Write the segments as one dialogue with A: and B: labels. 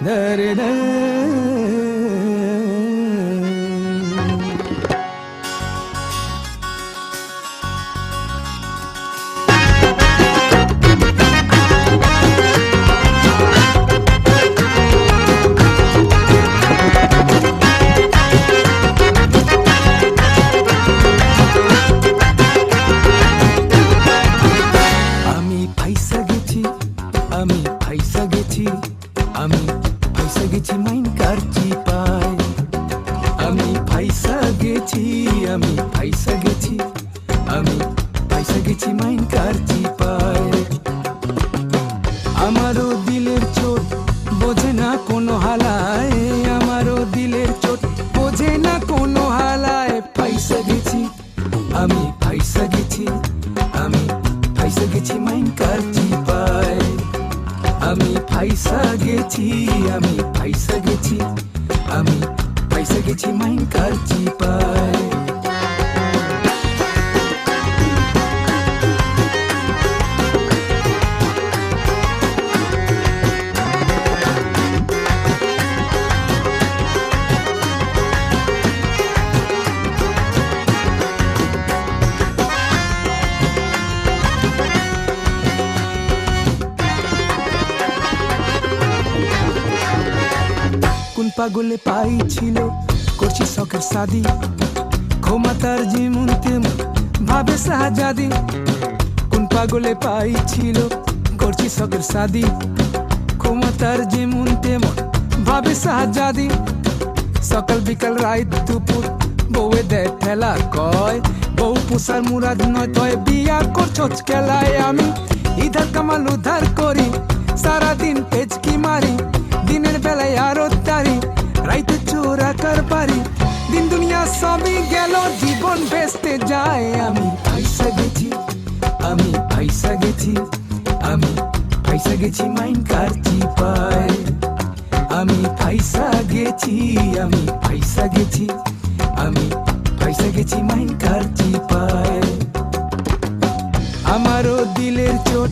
A: Nerede? গেছি mine কার চিপায় আমারও দিলের চোট বোঝে না কোনো হালায়। আমারও দিলের চোট বোঝে না কোনো হালায়। ফাইসা গেছি, আমি ফাইসা গেছি, আমি ফাইসা গেছি মাইন কার চিপায় আমি ফাইসা গেছি, আমি ফাইসা গেছি, আমি ফাইসা গেছি মাইন কার চিপায় পাগলে পাইছিল করছি শখের সাদি। ক্ষমতার যেমন তেমন ভাবে শাহজাদি কোন পাগলে পাইছিল করছি শখের সাদি। ক্ষমতার যেমন তেমন ভাবে শাহজাদি সকাল বিকাল রাত দুপুর বউয়ে দেয় ঠেলা, কয়, বউ পোষার মুরাদ নয়, তয় বিয়া করছস খেলায় আমি। ইধার কামাল উদ্ধার করি পয়সা গেছি, আমি পয়সা গেছি, আমি পয়সা গেছি মাইন কারচি চিপায়। আমারও দিলের চোট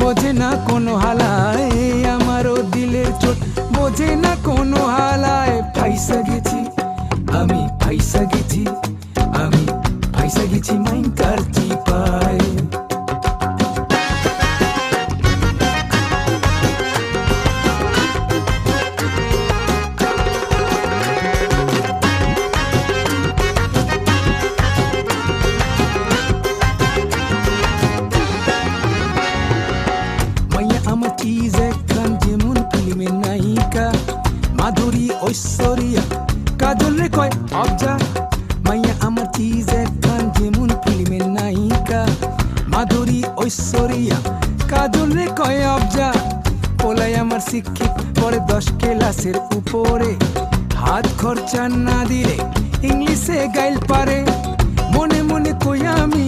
A: বোঝে না কোনো হালায়, আমারও দিলের চোট বোঝে না কোনো হালায়। চিজ একখান যেমন ফিল্মের নায়িকা মাধুরী ঐশ্বরিয়া কাজল রে কয়, অবজা, মাইয়া, আমার চিজ একখান যেমন ফিল্মের নায়িকা মাধুরী ঐশ্বরিয়া কাজল রে কয়, অবজা পোলাই আমার শিক্ষিত পরে দশ ক্লাসের উপরে। হাত খরচা না দিলে ইংলিশে গাইল পারে। মনে মনে কই আমি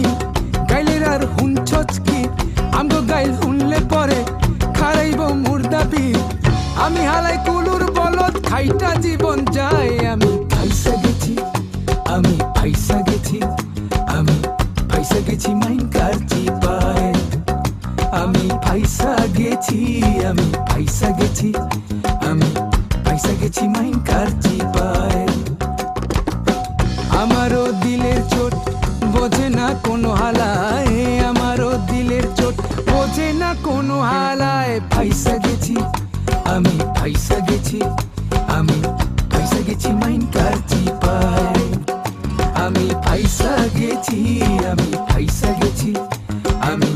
A: জীবন যায় আমি ফাইসা গেছি, আমি ফাইসা গেছি, আমি ফাইসা গেছি মাইন কার চিপায়। আমি ফাইসা গেছি, আমি ফাইসা গেছি, আমি ফাইসা গেছি মাইন কার চিপায়। আমারও দিলের চোট বোঝে না কোনো হালায়। আমারও দিলের চোট বোঝে না কোনো হালায়। ফাইসা গেছি, আমি ফাইসা গেছি ফাইসা গেছি আমি ফাইসা গেছি আমি